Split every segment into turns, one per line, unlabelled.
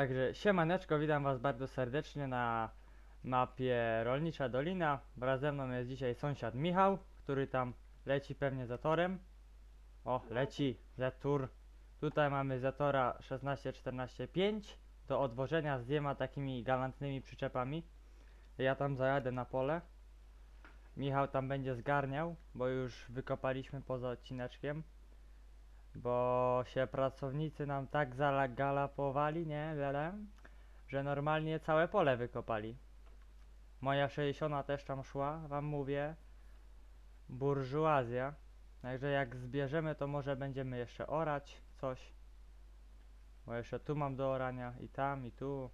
Także siemaneczko, witam was bardzo serdecznie na mapie Rolnicza Dolina. Wraz ze mną jest dzisiaj sąsiad Michał, który tam leci pewnie za torem. O, leci, Zetur. Tutaj mamy Zetora 16145 do odwożenia z dwiema takimi galantnymi przyczepami. Ja tam zajadę na pole. Michał tam będzie zgarniał, bo już wykopaliśmy poza odcineczkiem. Bo się pracownicy nam tak zagalapowali, nie, wiele, że normalnie całe pole wykopali. Moja 60 też tam szła, wam mówię. Burżuazja. Także jak zbierzemy, to może będziemy jeszcze orać coś. Bo jeszcze tu mam do orania i tam, i tu.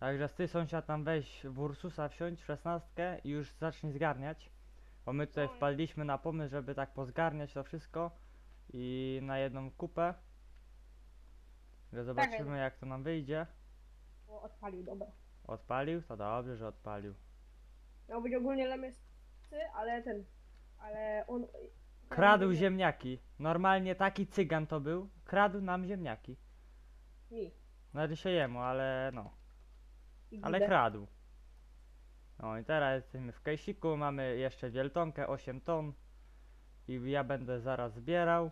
Także ty sąsiad tam weź w Ursusa wsiądź w 16 i już zacznij zgarniać. Bo my tutaj wpadliśmy na pomysł, żeby tak pozgarniać to wszystko i na jedną kupę. Że zobaczymy jak to nam wyjdzie.
O, odpalił, dobra.
Odpalił? To dobrze, że odpalił.
Miał być ogólnie lemyscy, ale ten, ale on...
Kradł
nie-
ziemniaki. Normalnie taki cygan to był. Kradł nam ziemniaki.
Mi.
Znaczy się jemu, ale no.
I
Ale kradł. No i teraz jesteśmy w kejsiku, mamy jeszcze wieltonkę 8 ton i ja będę zaraz zbierał.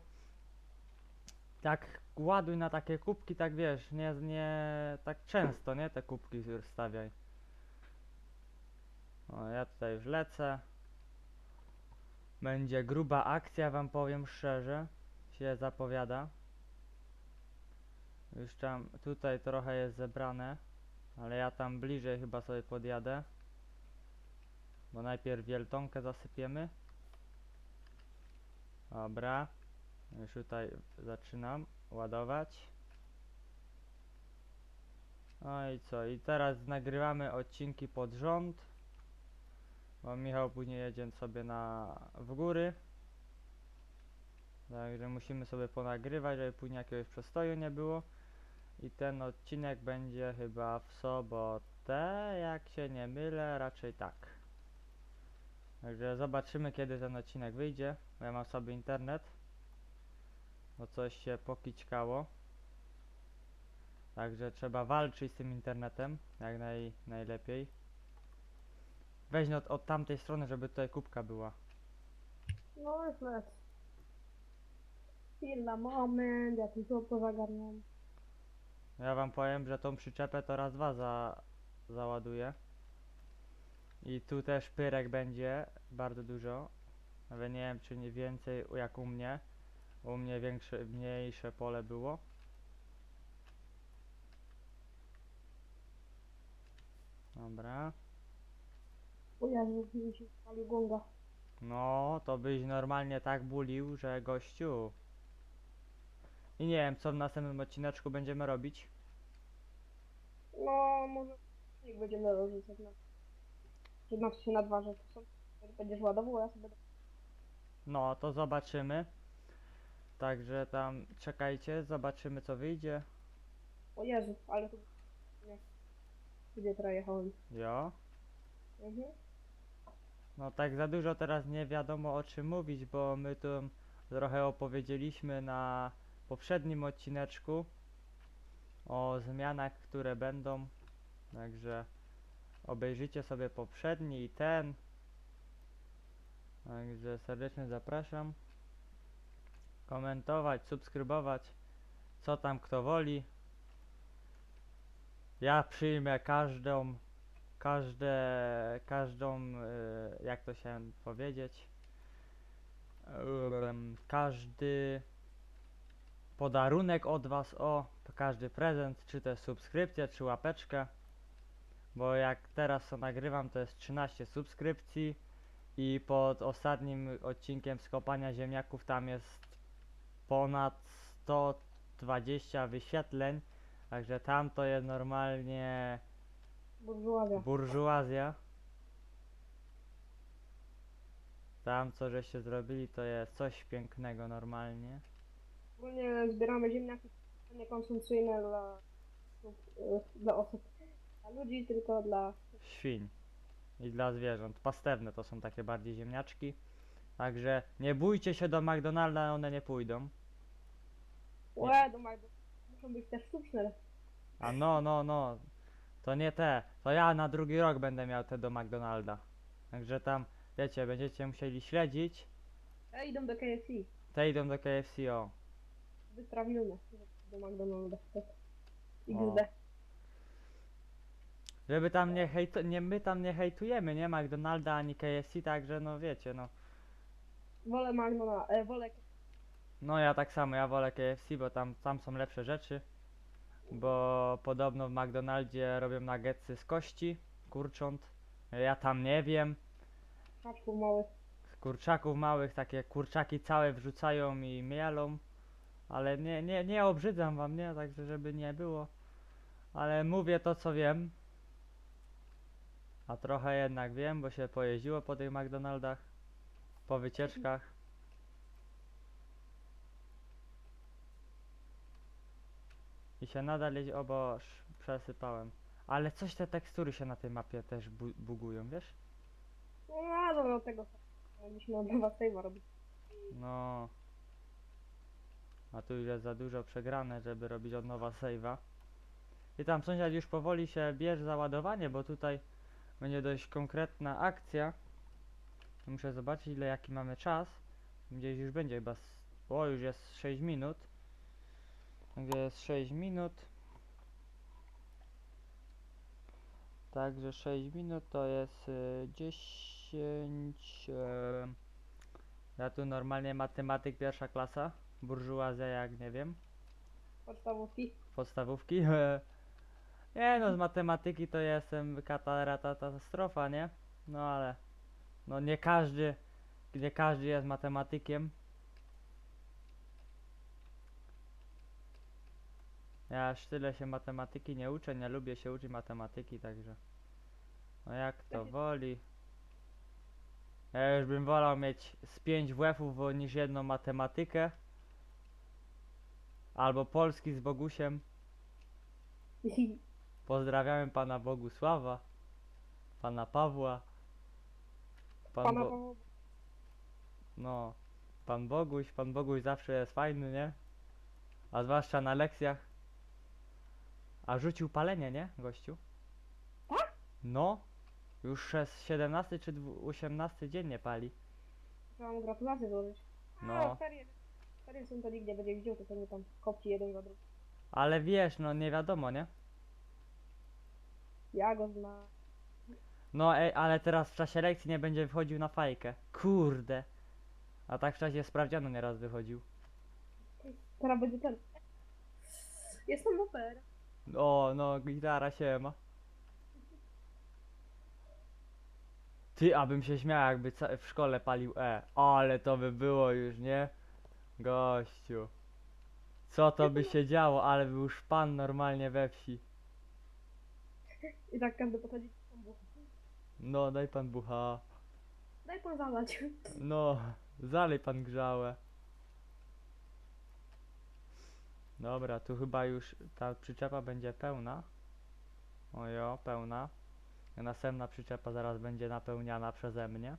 Tak ładuj na takie kubki, tak wiesz, nie, nie tak często, nie, te kubki stawiaj. O, ja tutaj już lecę. Będzie gruba akcja, wam powiem szczerze, się zapowiada. Już tam, tutaj trochę jest zebrane. Ale ja tam bliżej chyba sobie podjadę. Bo najpierw wieltonkę zasypiemy. Dobra. Już tutaj zaczynam ładować. No i co? I teraz nagrywamy odcinki pod rząd. Bo Michał później jedzie sobie na w góry. Także musimy sobie ponagrywać, żeby później jakiegoś przestoju nie było. I ten odcinek będzie chyba w sobotę, jak się nie mylę, raczej tak. Także zobaczymy kiedy ten odcinek wyjdzie, bo ja mam sobie internet. Bo coś się pokićkało. Także trzeba walczyć z tym internetem, jak naj, najlepiej. Weź no od, od tamtej strony, żeby tutaj kubka była.
No już lecę. Chwila, moment, ja tu to zagarniam.
Ja wam powiem, że tą przyczepę to raz dwa za, załaduję. I tu też pyrek będzie bardzo dużo. Nawet nie wiem czy nie więcej jak u mnie. U mnie większe, mniejsze pole było. Dobra.
O Jezu, mi się gonga.
No, to byś normalnie tak bulił, że gościu. I nie wiem, co w następnym odcineczku będziemy robić.
No, może niech będziemy rozrzucać na... Się na dwa, że to są... Będziesz ładował, a ja sobie...
No, to zobaczymy. Także tam czekajcie, zobaczymy co wyjdzie.
O Jezu, ale tu... Nie. Gdzie teraz jechałem?
Jo.
Mhm.
No tak za dużo teraz nie wiadomo o czym mówić, bo my tu trochę opowiedzieliśmy na poprzednim odcineczku o zmianach, które będą. Także obejrzyjcie sobie poprzedni i ten. Także serdecznie zapraszam. Komentować, subskrybować, co tam kto woli. Ja przyjmę każdą każde, każdą, e, jak to się powiedzieć, em, każdy podarunek od Was, o, każdy prezent, czy też subskrypcja, czy łapeczkę, bo jak teraz to nagrywam, to jest 13 subskrypcji i pod ostatnim odcinkiem skopania ziemniaków tam jest ponad 120 wyświetleń, także tam to jest normalnie
Burżuazja.
Burżuazja. Tam co żeście zrobili to jest coś pięknego normalnie.
Ogólnie zbieramy ziemniaki niekonsumpcyjne dla, e, dla osób, dla ludzi, tylko dla...
Świń. I dla zwierząt. Pastewne to są takie bardziej ziemniaczki. Także nie bójcie się do McDonalda, one nie pójdą.
Łe, do Magdy. Muszą być też sztuczne.
A no, no, no. To nie te. To ja na drugi rok będę miał te do McDonalda. Także tam, wiecie, będziecie musieli śledzić.
Ej, idą do KFC.
Te idą do KFC, o.
Wyprawimy do McDonalda. XD.
Żeby tam nie hejt, nie my tam nie hejtujemy, nie McDonalda ani KFC, także no wiecie, no.
Wolę McDonalda, e, wolę
No ja tak samo, ja wolę KFC, bo tam, tam są lepsze rzeczy. Bo podobno w McDonaldzie robią nuggetsy z kości, kurcząt. Ja tam nie wiem.
kaczków małych.
Z kurczaków małych takie kurczaki całe wrzucają i mielą. Ale nie, nie, nie obrzydzam wam, nie? Także żeby nie było. Ale mówię to co wiem. A trochę jednak wiem, bo się pojeździło po tych McDonaldach. Po wycieczkach. I się nadal jeździ, o przesypałem. Ale coś te tekstury się na tej mapie też bu bugują, wiesz?
No, dobra, od tego mogliśmy od nowa save'a robić.
No. A tu już jest za dużo przegrane, żeby robić od nowa save'a. I tam sąsiad już powoli się bierze za ładowanie, bo tutaj będzie dość konkretna akcja. Muszę zobaczyć ile jaki mamy czas. Gdzieś już będzie chyba... O, już jest 6 minut. Także jest 6 minut. Także 6 minut to jest y, 10... y, ja tu normalnie matematyk pierwsza klasa, burżuazja jak nie wiem,
Podstawówki.
podstawówki. nie no, z matematyki to jestem katarata katastrofa, nie? No ale, no nie każdy, nie każdy jest matematykiem. Ja aż tyle się matematyki nie uczę, nie lubię się uczyć matematyki, także no jak to woli. Ja już bym wolał mieć z 5 WF-ów niż jedną matematykę. Albo polski z Bogusiem. Pozdrawiamy pana Bogusława, pana Pawła. Pan
Pana
Bo- no, pan Boguś, pan Boguś zawsze jest fajny, nie? A zwłaszcza na lekcjach. A rzucił palenie, nie, gościu?
Tak?
No, już jest 17 czy dwu- 18 dzień nie pali.
Trzeba mu gratulacje złożyć.
No.
A, ferie. Ferie są to nie będzie widział, to pewnie tam kopci jeden za drugi.
Ale wiesz, no nie wiadomo, nie?
Ja go znam.
No ej, ale teraz w czasie lekcji nie będzie wychodził na fajkę. Kurde. A tak w czasie sprawdzianu nieraz wychodził.
Teraz będzie ten. Jestem oper.
O, no, gitara się ma. Ty, abym się śmiał, jakby ca- w szkole palił E. Ale to by było już, nie? Gościu. Co to by się działo, ale był szpan normalnie we wsi.
I tak każdy podchodzi. tam bucha.
No, daj pan bucha.
Daj pan zalać.
No, zalej pan grzałe. Dobra, tu chyba już ta przyczepa będzie pełna. Ojo, pełna. Następna przyczepa zaraz będzie napełniana przeze mnie.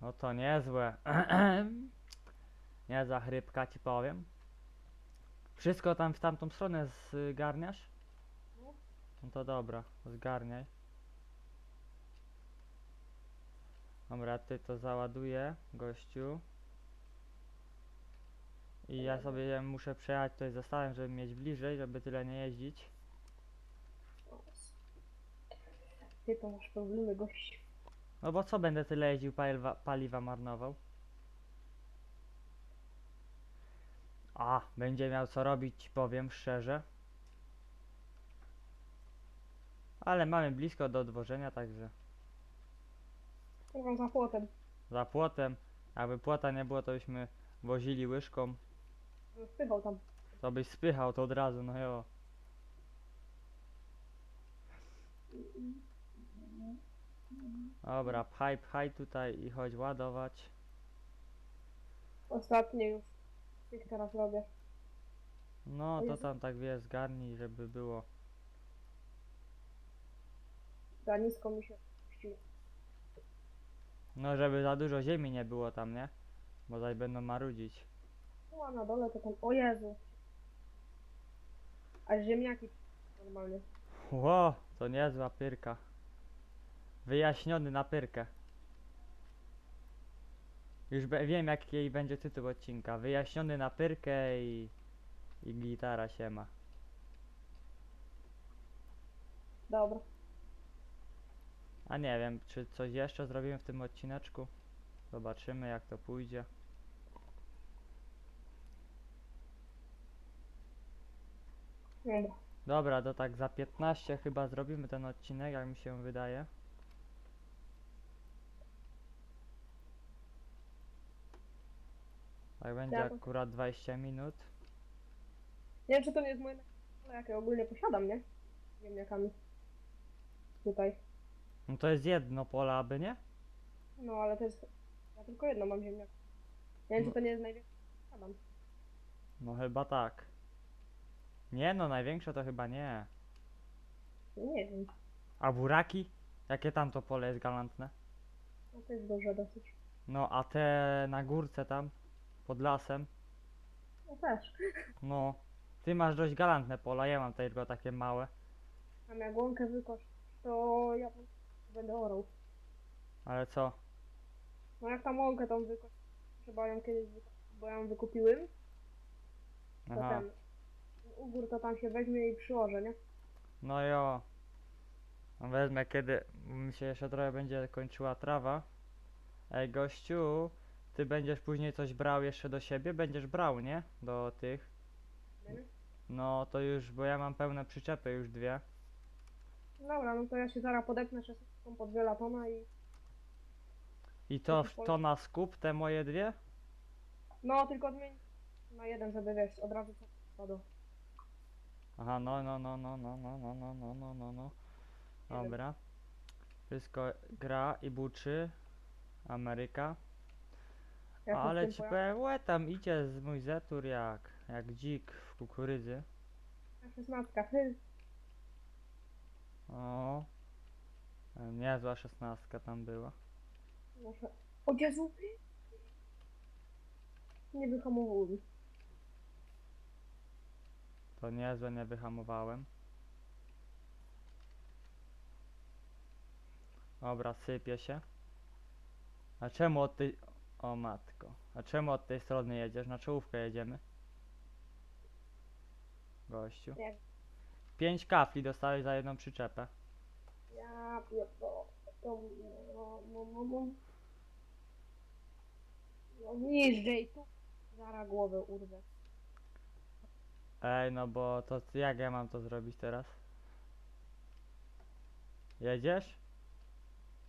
No to niezłe. Niezła chrypka ci powiem. Wszystko tam w tamtą stronę zgarniasz?
No.
To dobra, zgarniaj. Dobra, ty to załaduję, gościu. I ja sobie muszę przejechać tutaj zestawem, żeby mieć bliżej, żeby tyle nie jeździć.
Ty to masz problemy, gość.
No bo co będę tyle jeździł, paliwa, paliwa marnował? A, będzie miał co robić, powiem szczerze. Ale mamy blisko do odwożenia, także
Kurwa za płotem.
za płotem. Jakby płota nie było, to byśmy wozili łyżką.
Spychał tam.
To byś spychał to od razu, no jo. Dobra, pchaj, pchaj tutaj i chodź ładować.
Ostatnie już. Jak teraz robię.
No to
Jezu.
tam tak wiesz, zgarnij, żeby było.
Za nisko mi się puściło.
No żeby za dużo ziemi nie było tam, nie? Bo zaś będą marudzić.
No a na dole to tam. O Jezu. A ziemniaki normalnie.
Ło, to niezła pyrka. Wyjaśniony na pyrkę. Już be, wiem jaki jej będzie tytuł odcinka. Wyjaśniony na pyrkę i, i gitara się ma.
Dobra.
A nie wiem, czy coś jeszcze zrobimy w tym odcineczku. Zobaczymy jak to pójdzie.
Dobra.
Dobra, to tak za 15 chyba zrobimy ten odcinek, jak mi się wydaje. Tak będzie
Tak.
akurat 20 minut.
Nie wiem, czy to nie jest moje ale jakie ogólnie posiadam, nie? Z Ziemniakami. Tutaj.
No to jest jedno pole, aby nie?
No, ale to jest... Ja tylko jedno mam ziemniak. Nie wiem,
No.
czy to nie jest największe, co posiadam.
No chyba tak. Nie no, największe to chyba nie.
Nie wiem.
A buraki? Jakie tam to pole jest galantne?
No to jest duże dosyć.
No a te na górce tam, pod lasem,
No też.
no. Ty masz dość galantne pola, ja mam tylko takie małe.
Tam jak łąkę wykosz, to ja będę orał.
Ale co?
No jak tam łąkę tą wykosz, trzeba ją kiedyś wykość, bo ja ją wykupiłem,
Aha.
ten ugór to tam się weźmie i przyłożę, nie?
No jo. No Wezmę kiedy mi się jeszcze trochę będzie kończyła trawa. Ej gościu, ty będziesz później coś brał jeszcze do siebie? Będziesz brał, nie? Do tych. No to już, bo ja mam pełne przyczepy już dwie.
Dobra, no to ja się zaraz podepnę 16 pod wielatona i...
I to,
Taki
to na skup te moje dwie?
No, tylko odmień na jeden, żeby wiesz, od razu co spadło.
Aha, no, no, no, no, no, no, no, no, no, no, no, no. Dobra. Wszystko gra i buczy. Ameryka.
Jak
Ale ci powiem, łe, tam idzie z mój zetur jak, jak dzik w kukurydzy.
Na 16, hy,
O. Niezła szesnastka tam była.
Muszę... O Jezu! Nie wyhamowałem.
To niezłe, nie wyhamowałem. Dobra, sypie się. A czemu od tej... O matko. A czemu od tej strony jedziesz? Na czołówkę jedziemy. Gościu.
Nie.
Pięć kafli dostałeś za jedną przyczepę.
Ja pierdolę. To... No, no, no, no. No niżej, tu. Zaraz głowę urwę.
Ej, no bo to jak ja mam to zrobić teraz? Jedziesz?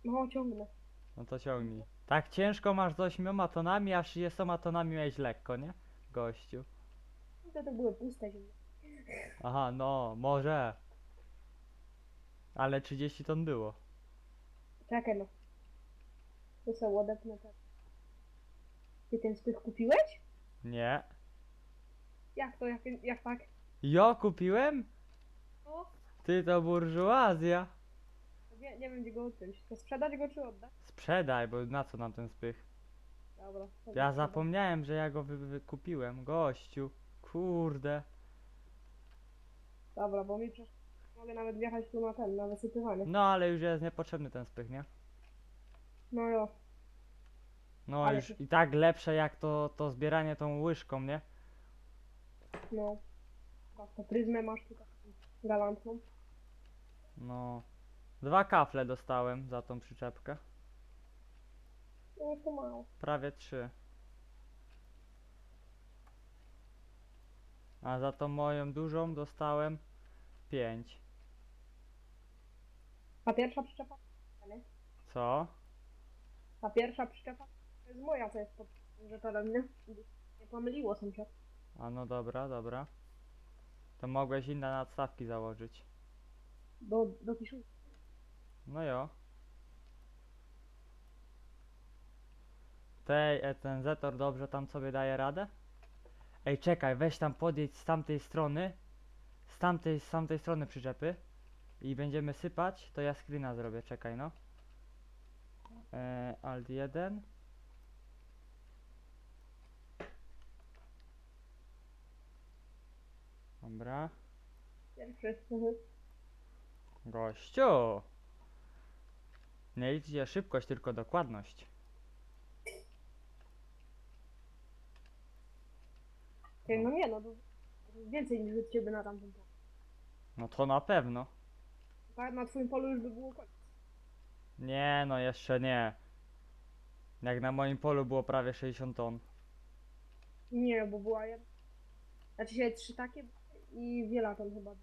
No, ciągnę.
No to ciągnij. Tak ciężko masz z ośmioma tonami, a 30 tonami miałeś lekko, nie? Gościu.
To, to były puste ziemie.
Aha, no, może. Ale 30 ton było.
Czekaj no. To sobie odepnę tak. Ty ten spych kupiłeś?
Nie.
Jak to, jak, jak tak?
Jo, kupiłem?
No,
Ty to burżuazja.
Nie, nie wiem gdzie go odpiąć. To sprzedać go czy oddać?
Sprzedaj, bo na co nam ten spych?
Dobra. to
Ja
sprzedam.
zapomniałem, że ja go wy, wykupiłem. Gościu. Kurde.
Dobra, bo mi przecież mogę nawet wjechać tu na ten, na wysypywanie.
No ale już jest niepotrzebny ten spych, nie?
No jo.
No
Ale
już
ty-
i tak lepsze jak to, to zbieranie tą łyżką, nie?
No. Tak, to pryzmę masz tutaj galantną.
No. Dwa kafle dostałem za tą przyczepkę.
No to mało.
Prawie trzy. A za tą moją dużą dostałem pięć.
A pierwsza przyczepa? Nie?
Co?
A pierwsza przyczepa to jest moja, co jest pod rzeczorem, nie? Nie pomyliło sąsiad.
A no dobra, dobra. To mogłeś inne nadstawki założyć.
Do, do kiszu.
No jo. Tej, e, ten Zetor dobrze tam sobie daje radę? Ej, czekaj, weź tam podjedź z tamtej strony. Z tamtej, z tamtej strony przyczepy. I będziemy sypać, to ja screena zrobię, czekaj no. E, Alt 1. Dobra. Gościu! Nie liczy się szybkość, tylko dokładność.
No nie, no du- więcej niż od ciebie na tamtym polu.
No to na pewno.
Tak, na twoim polu już by było koniec.
Nie, no jeszcze nie. Jak na moim polu było prawie 60 ton.
Nie, bo była jedna. Znaczy się trzy takie i wielaton chyba.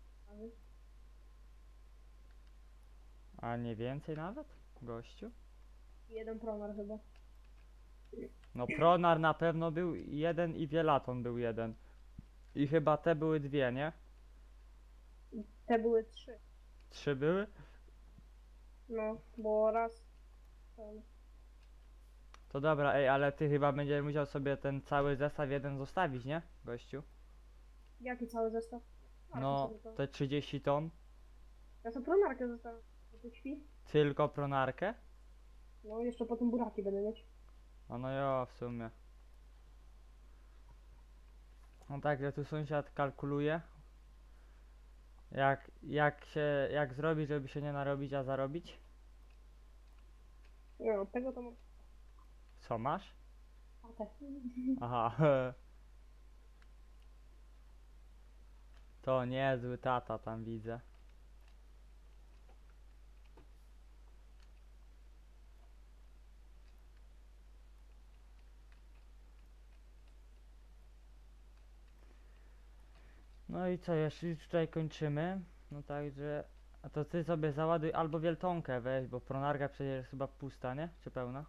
A nie więcej nawet? Gościu?
Jeden pronar chyba.
No Pronar na pewno był jeden i Wielaton był jeden. I chyba te były dwie, nie?
Te były trzy.
Trzy były?
No, bo raz. Ten,
To dobra, ej, ale ty chyba będziesz musiał sobie ten cały zestaw jeden zostawić, nie? Gościu?
jaki cały zestaw? A, to
No,
sobie to-
te 30 ton.
Ja sobie pronarkę zostawiam. Śpi.
Tylko Pronarkę?
No, jeszcze potem buraki będę mieć.
A no jo, w sumie. No także tu sąsiad kalkuluje. Jak, jak się, jak zrobić, żeby się nie narobić, a zarobić?
Nie no, tego to mam.
Co masz?
A te.
Aha. To niezły tata tam widzę. No i co, jeszcze już tutaj kończymy. No także, a to ty sobie załaduj albo wieltonkę weź, bo pronarka przecież jest chyba pusta, nie? Czy pełna?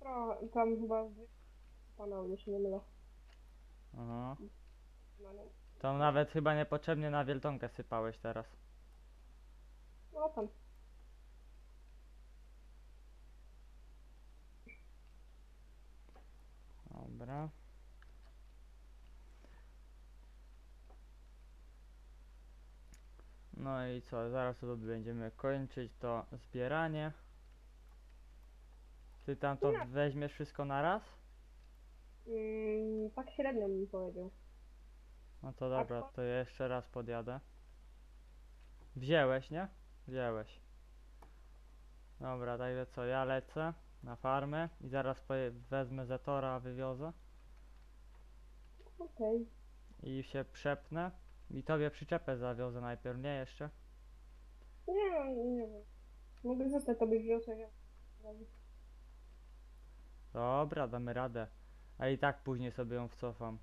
Pro, tam chyba. wy- Pana, o ile się nie mylę.
Aha.
No, no.
To nawet chyba niepotrzebnie na wieltonkę sypałeś teraz.
no tam.
Dobra. No i co, zaraz tu będziemy kończyć to zbieranie. Ty tam to
Nie.
weźmiesz wszystko na raz?
Mm, tak średnio bym powiedział.
No to dobra, to ja jeszcze raz podjadę. Wzięłeś, nie? Wzięłeś. Dobra, także co, ja lecę na farmę i zaraz poje- wezmę Zetora, wywiozę
Okej.
i się przepnę. I tobie przyczepę zawiozę najpierw, nie jeszcze?
Nie, no, nie wiem. Mogę zostać tobie wniosek. ja-
Dobra, damy radę. A i tak później sobie ją wcofam.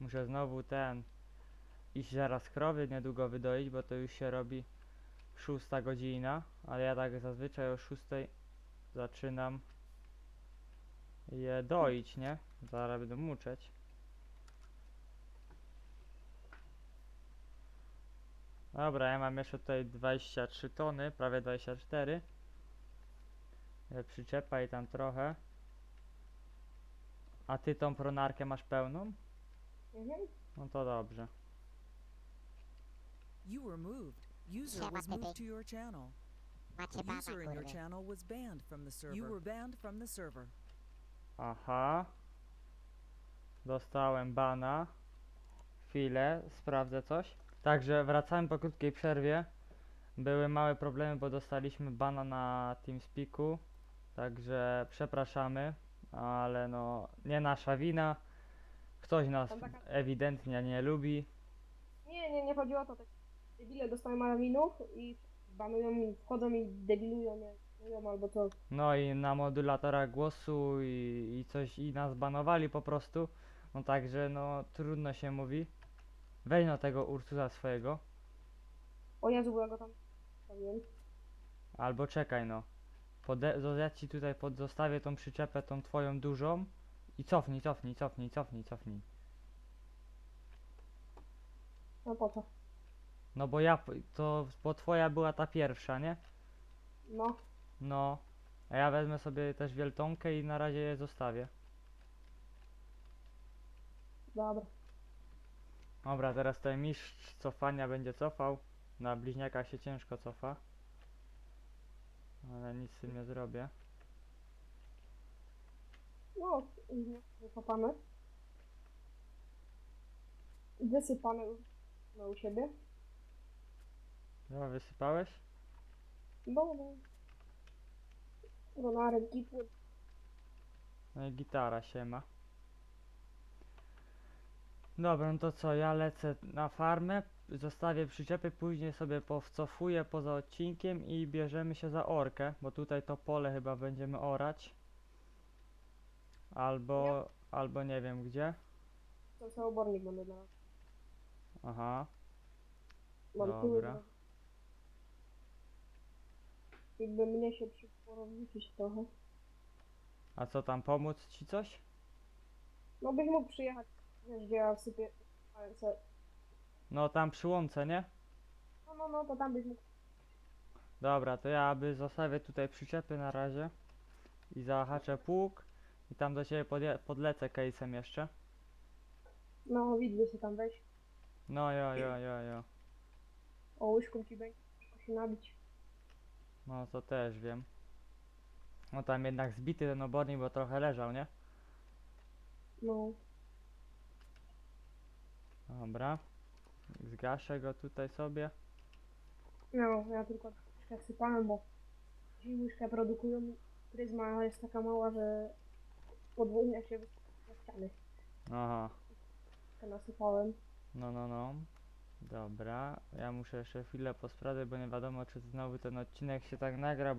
Muszę znowu ten iść zaraz krowy niedługo wydoić, bo to już się robi szósta godzina, ale ja tak zazwyczaj o szóstej zaczynam je doić, nie? Zaraz będę muczeć. Dobra, ja mam jeszcze tutaj 23 tony, prawie 24. E, Przyczepa i tam trochę. A ty tą pronarkę masz pełną?
Mhm.
No to dobrze.
You were moved. User was moved to your channel.
Macie bana,
User in your channel was banned from the server. You were banned from the server.
Aha. Dostałem bana. Chwilę, sprawdzę coś. Także wracałem po krótkiej przerwie. Były małe problemy, bo dostaliśmy bana na TeamSpeaku. Także przepraszamy, ale no nie nasza wina. Ktoś nas
Tam taka-
ewidentnie nie lubi.
Nie, nie, nie chodziło o to. Tak. Debile dostają marawinów i banują i wchodzą i debilują, nie mówią albo co.
No i na modulatorach głosu i, i coś i nas banowali po prostu. No także no trudno się mówi. Weź no tego Ursusa swojego.
O Jezu, bo ja go tam stawiłem.
Albo czekaj no. Pode- zo- ja ci tutaj pod zostawię tą przyczepę, tą twoją dużą. I cofnij, cofnij, cofnij, cofnij, cofnij.
No po co?
No bo ja, p- to, bo twoja była ta pierwsza, nie?
No.
No. A ja wezmę sobie też wieltonkę i na razie je zostawię.
Dobra.
Dobra, teraz ten mistrz cofania będzie cofał. Na bliźniaka się ciężko cofa. Ale nic z tym nie zrobię.
No, wykopamy. wysypane już no, u siebie.
No, wysypałeś?
No, no. Ronarek, gitły.
No i gitara się ma. Dobra, no to co, ja lecę na farmę, zostawię przyczepy, później sobie powcofuję poza odcinkiem i bierzemy się za orkę, bo tutaj to pole chyba będziemy orać. Albo, albo nie wiem gdzie.
To cały obornik będę
Aha,
Mam
Dobra.
Jakby mnie się przyszło wrzucić trochę.
a co tam, pomóc ci coś?
No byś mógł przyjechać, wiesz, gdzie ja wsypię palce.
No tam przy łące, nie?
No, no, no, to tam byś mógł.
Dobra, to ja aby zostawię tutaj przyczepy na razie i zahaczę pług i tam do ciebie podje- podlecę case'em jeszcze.
No, widły się tam weź.
No jo, jo, jo, jo.
O, łyżką ci będzie ciężko się nabić.
No to też wiem. No tam jednak zbity ten obornik, bo trochę leżał, nie?
No,
Dobra. Zgaszę go tutaj sobie.
no, ja tylko łyżkę wsypałem, bo łyżkę produkują. Pryzma jest taka mała, że podwójnie się na ściany.
Aha.
To nasypałem.
No, no, no. Dobra. Ja muszę jeszcze chwilę posprawdzać, bo nie wiadomo, czy znowu ten odcinek się tak nagra.